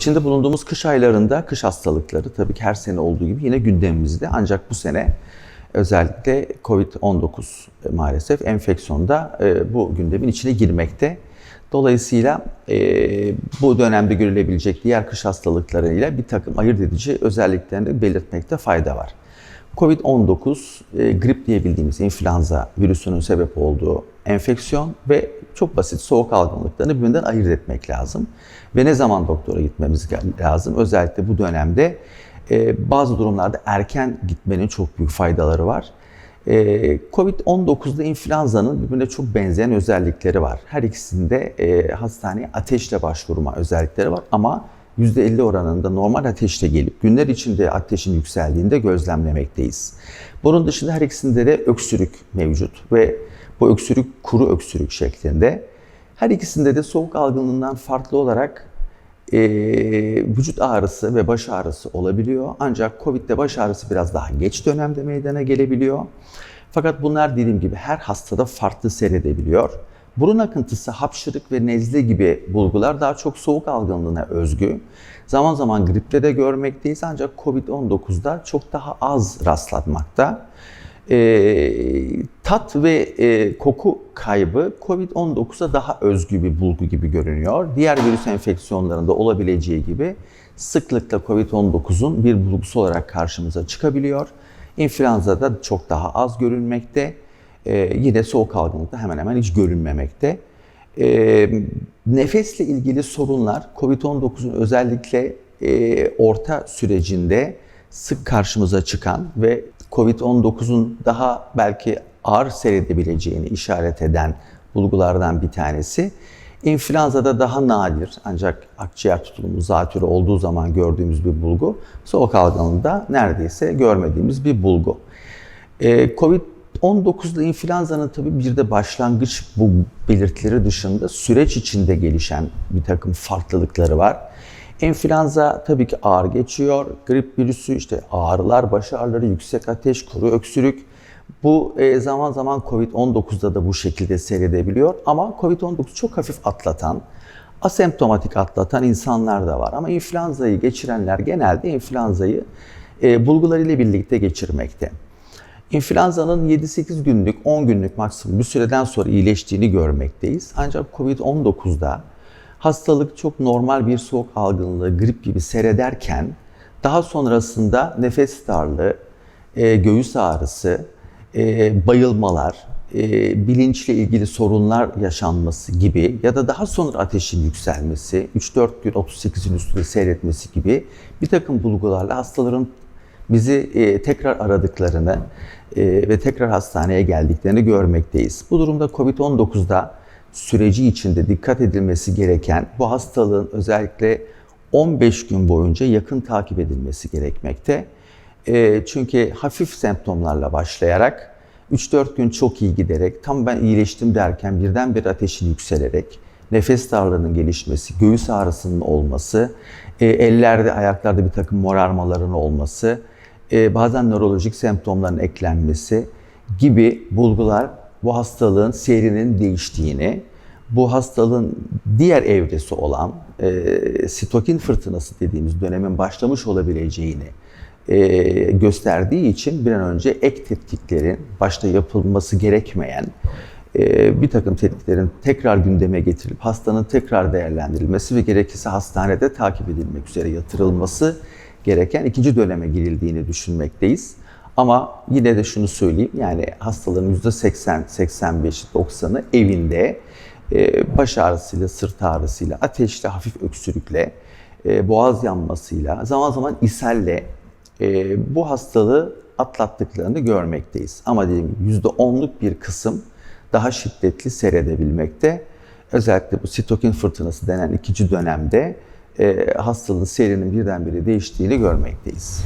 içinde bulunduğumuz kış aylarında kış hastalıkları tabii ki her sene olduğu gibi yine gündemimizde. Ancak bu sene özellikle COVID-19 maalesef enfeksiyonda e, bu gündemin içine girmekte. Dolayısıyla e, bu dönemde görülebilecek diğer kış hastalıklarıyla bir takım ayırt edici özelliklerini belirtmekte fayda var. Covid-19 e, grip diye bildiğimiz influenza virüsünün sebep olduğu enfeksiyon ve çok basit soğuk algınlıklarını birbirinden ayırt etmek lazım. Ve ne zaman doktora gitmemiz lazım? Özellikle bu dönemde e, bazı durumlarda erken gitmenin çok büyük faydaları var. E, Covid-19'da influenza'nın birbirine çok benzeyen özellikleri var. Her ikisinde e, hastaneye ateşle başvurma özellikleri var ama %50 oranında normal ateşte gelip günler içinde ateşin yükseldiğinde gözlemlemekteyiz. Bunun dışında her ikisinde de öksürük mevcut ve bu öksürük kuru öksürük şeklinde. Her ikisinde de soğuk algınlığından farklı olarak e, vücut ağrısı ve baş ağrısı olabiliyor. Ancak Covid'de baş ağrısı biraz daha geç dönemde meydana gelebiliyor. Fakat bunlar dediğim gibi her hastada farklı seyredebiliyor. Burun akıntısı, hapşırık ve nezle gibi bulgular daha çok soğuk algınlığına özgü. Zaman zaman gripte de görmekteyiz ancak COVID-19'da çok daha az rastlanmakta. E, tat ve e, koku kaybı COVID-19'a daha özgü bir bulgu gibi görünüyor. Diğer virüs enfeksiyonlarında olabileceği gibi sıklıkla COVID-19'un bir bulgusu olarak karşımıza çıkabiliyor. İnfluenza'da çok daha az görülmekte. Ee, yine soğuk algınlıkta hemen hemen hiç görünmemekte. Ee, nefesle ilgili sorunlar COVID-19'un özellikle e, orta sürecinde sık karşımıza çıkan ve COVID-19'un daha belki ağır seyredebileceğini işaret eden bulgulardan bir tanesi. İnfluenza'da daha nadir ancak akciğer tutulumu zatürre olduğu zaman gördüğümüz bir bulgu. Soğuk algınlığında neredeyse görmediğimiz bir bulgu. Ee, Covid 19'da influenza'nın tabii bir de başlangıç bu belirtileri dışında süreç içinde gelişen bir takım farklılıkları var. Enfluenza tabii ki ağır geçiyor. Grip virüsü işte ağrılar, baş ağrıları, yüksek ateş, kuru öksürük. Bu e, zaman zaman Covid-19'da da bu şekilde seyredebiliyor. Ama Covid-19 çok hafif atlatan, asemptomatik atlatan insanlar da var. Ama influenza'yı geçirenler genelde influenza'yı e, bulgularıyla birlikte geçirmekte. İnfluenza'nın 7-8 günlük, 10 günlük maksimum bir süreden sonra iyileştiğini görmekteyiz. Ancak Covid-19'da hastalık çok normal bir soğuk algınlığı, grip gibi seyrederken daha sonrasında nefes darlığı, e, göğüs ağrısı, e, bayılmalar, e, bilinçle ilgili sorunlar yaşanması gibi ya da daha sonra ateşin yükselmesi, 3-4 gün 38'in üstünde seyretmesi gibi bir takım bulgularla hastaların bizi e, tekrar aradıklarını e, ve tekrar hastaneye geldiklerini görmekteyiz. Bu durumda COVID-19'da süreci içinde dikkat edilmesi gereken bu hastalığın özellikle 15 gün boyunca yakın takip edilmesi gerekmekte. E, çünkü hafif semptomlarla başlayarak 3-4 gün çok iyi giderek tam ben iyileştim derken birdenbire ateşin yükselerek nefes darlığının gelişmesi, göğüs ağrısının olması, e, ellerde, ayaklarda bir takım morarmaların olması, e, bazen nörolojik semptomların eklenmesi gibi bulgular bu hastalığın seyrinin değiştiğini, bu hastalığın diğer evresi olan e, sitokin fırtınası dediğimiz dönemin başlamış olabileceğini e, gösterdiği için bir an önce ek tetkiklerin başta yapılması gerekmeyen e, bir takım tetkiklerin tekrar gündeme getirilip hastanın tekrar değerlendirilmesi ve gerekirse hastanede takip edilmek üzere yatırılması gereken ikinci döneme girildiğini düşünmekteyiz. Ama yine de şunu söyleyeyim yani hastaların %80, 85, 90'ı evinde e, baş ağrısıyla, sırt ağrısıyla, ateşle, hafif öksürükle, e, boğaz yanmasıyla, zaman zaman ishalle e, bu hastalığı atlattıklarını görmekteyiz. Ama dediğim gibi %10'luk bir kısım daha şiddetli seyredebilmekte. Özellikle bu sitokin fırtınası denen ikinci dönemde hastalığın seyrinin birdenbire değiştiğini görmekteyiz.